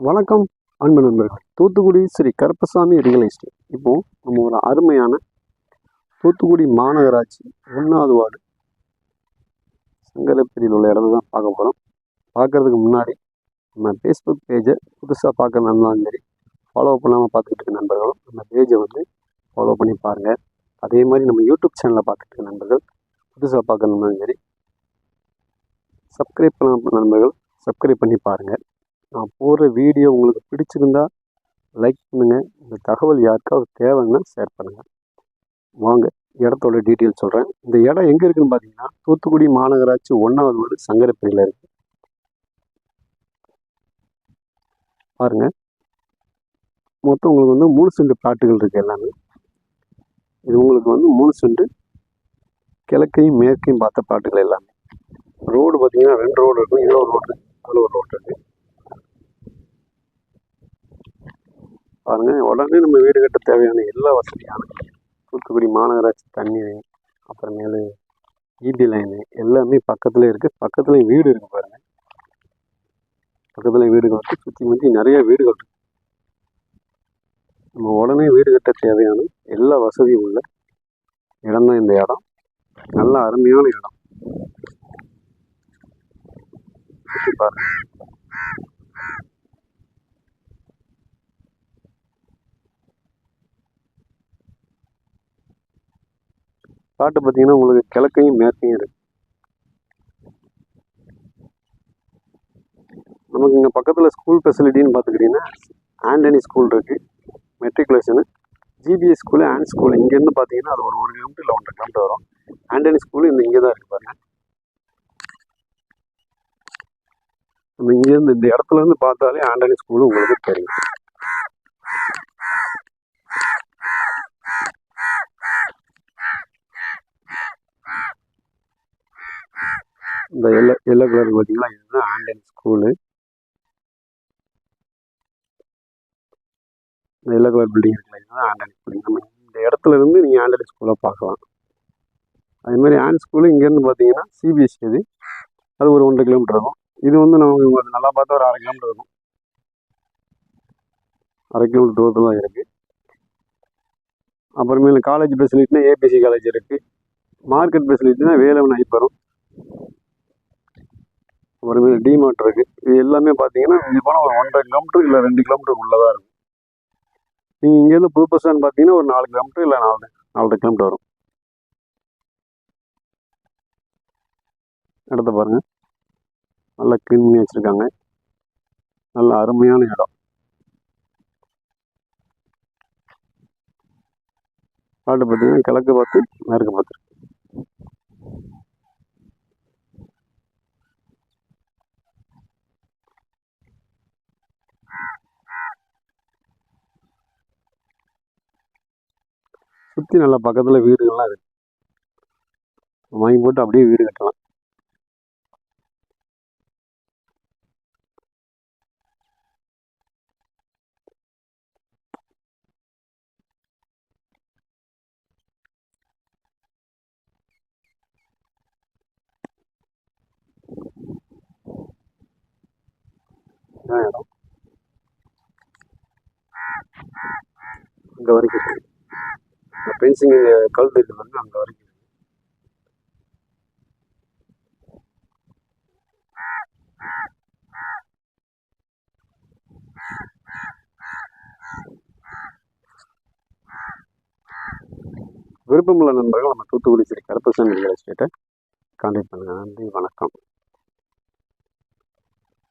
வணக்கம் அன்பு நண்பர்கள். Thoothukudi Sri Karuppasamy real estate. இப்போது நம்ம ஒரு அருமையான தூத்துக்குடி மாநகராட்சி ஒன்றாவது வார்டு சங்கரப்பிரியில் உள்ள இடத்த தான் பார்க்க போகிறோம் பார்க்கறதுக்கு முன்னாடி நம்ம ஃபேஸ்புக் பேஜை புதுசாக பார்க்க நண்பர்களும் சரி ஃபாலோ பண்ணாமல் பார்த்துக்கிட்டு இருக்க நண்பர்களும் நம்ம பேஜை வந்து ஃபாலோ பண்ணி பாருங்கள் அதே மாதிரி நம்ம யூடியூப் சேனலை பார்த்துட்டு இருக்க நண்பர்கள் புதுசாக பார்க்க நண்பர்களும் சரி சப்ஸ்கிரைப் பண்ண நண்பர்கள் சப்ஸ்கிரைப் பண்ணி பாருங்கள் நான் போடுற வீடியோ உங்களுக்கு பிடிச்சிருந்தா லைக் பண்ணுங்கள் இந்த தகவல் யாருக்காவது தேவைன்னா ஷேர் பண்ணுங்கள் வாங்க இடத்தோட டீட்டெயில் சொல்கிறேன் இந்த இடம் எங்கே இருக்குன்னு பார்த்தீங்கன்னா தூத்துக்குடி மாநகராட்சி ஒன்றாவது வீடு சங்கரப்பிரியில் இருக்கு. பாருங்கள் மொத்தம் உங்களுக்கு வந்து மூணு செண்டு பிளாட்டுகள் இருக்குது எல்லாமே. இது உங்களுக்கு வந்து மூணு செண்டு கிழக்கையும் மேற்கையும் பார்த்த பிளாட்டுகள் எல்லாமே. ரோடு பார்த்தீங்கன்னா ரெண்டு ரோடு இருக்கும். இன்னொரு ரோடு இருக்கு. அதில் ஒரு ரோடு இருக்குது பாருங்கள் உடனே நம்ம வீடு கட்ட தேவையான எல்லா வசதியான தூத்துக்குடி மாநகராட்சி தண்ணி அப்புறமேலு இபி லைனு எல்லாமே பக்கத்தில் இருக்குது பக்கத்தில் வீடு இருக்குது பாருங்கள் பக்கத்துல வீடுகள் இருக்குது சுற்றி முற்றி நிறைய வீடுகள் இருக்குது நம்ம உடனே வீடு கட்ட தேவையான எல்லா வசதியும் உள்ள இடம் தான் இந்த இடம். நல்ல அருமையான இடம். பாருங்கள் காட்டு பார்த்தீங்கன்னா உங்களுக்கு கிழக்கையும் மேற்கையும் இருக்குது நமக்கு இங்கே பக்கத்தில் ஸ்கூல் ஃபெசிலிட்டின்னு பார்த்துக்கிட்டிங்கன்னா ஆண்டனி ஸ்கூல் இருக்குது matriculation GPS school and school இங்கேருந்து பார்த்தீங்கன்னா அது ஒரு ஒரு கிலோமீட்டர் இல்லை ஒன்றரை கிலோமீட்டர் வரும். ஆண்டனி ஸ்கூலு இந்த இங்கே தான் இருக்குது பாருங்கள் நம்ம இங்கேருந்து இந்த இடத்துல இருந்து பார்த்தாலே ஆண்டனி ஸ்கூலு உங்களுக்கு தெரியும். இந்த எல்லோ எல்லோ கலர் பார்த்தீங்களா இதுதான் ஆன்லைன் ஸ்கூலு இந்த எல்லோ கலர் பில்டிங் இருக்குல்ல இதுதான் ஆன்லைன் ஸ்கூலிங் நம்ம இந்த இடத்துல இருந்து நீங்கள் ஆன்லைன் ஸ்கூலை பார்க்கலாம். அதே மாதிரி ஆன் ஸ்கூலு இங்கேருந்து பார்த்தீங்கன்னா சிபிஎஸ்சி இது. அது ஒரு ஒன்றரை கிலோமீட்டர் இருக்கும். இது வந்து நம்ம நல்லா பார்த்தா ஒரு அரை கிலோமீட்டர் இருக்கும். அரை கிலோமீட்டர் தூரத்தில் தான் இருக்குது அப்புறமேல காலேஜ் ஃபெசிலிட்டினா ஏபிசி காலேஜ் இருக்குது மார்க்கெட் ஃபெசிலிட்டினா வேலவன் ஐப்பரும் டிமார்ட் இருக்குது இது எல்லாமே பார்த்தீங்கன்னா இது போனால் ஒரு ஒன்றரை கிலோமீட்டர் இல்லை ரெண்டு கிலோமீட்டர் உள்ளதாக இருக்கும் நீங்கள் இங்கேருந்து புது பஸ் ஸ்டாண்ட் பார்த்தீங்கன்னா ஒரு நாலு கிலோமீட்டர் இல்லை நாலு நாலரை கிலோமீட்டர் வரும். இடத்த பாருங்கள் நல்லா க்ளீன் பண்ணி வச்சுருக்காங்க. நல்ல அருமையான இடம். பாட்டு பார்த்தீங்கன்னா கிழக்கு பார்த்து மேற்கு பார்த்துருக்கு. சுற்றி நல்லா பக்கத்தில் வீடுகள்லாம் இருக்கு. வாங்கி போட்டு அப்படியே வீடு கட்டலாம். இங்க இடம். வரைக்கும் பென்சிங் கழுத்து இது வந்து அங்கே வரைக்கும் விருப்பமுள்ள நண்பர்கள் நம்ம தூத்துக்குடி ஸ்ரீ கருப்பசாமி ரியல் எஸ்டேட்டை கான்டாக்ட் பண்ணுங்கள் நன்றி வணக்கம்.